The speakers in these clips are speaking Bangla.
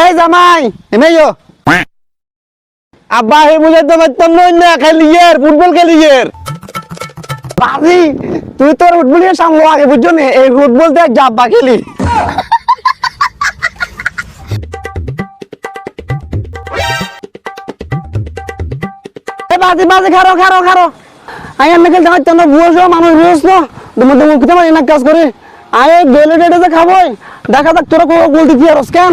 এই জামাই এনেইও আব্বা হে বুঝাইতে পারতাম না না খেলি এর ফুটবল খেলি এর বাজি, তুই তোর ফুটবল নিয়ে সামলো আগে বুঝছ না? এই ফুটবল দেখ জাব্বা খেলি। এ বাজি বাজি খারো খারো খারো আই এমনি খেলতে পারতাম না বুঝো মানুষ বুঝছ তুমি তো মুখতে পারি না কাজ করে আয় ডেলে ডেটে যে খাবোই। দেখা যাক তোরা গোল দিতে আর কেন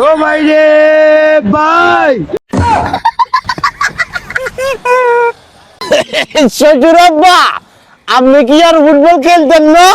ও ভাই রে ভাই। শ্বশুর আব্বা আপনি কি আর ফুটবল খেলতেন না?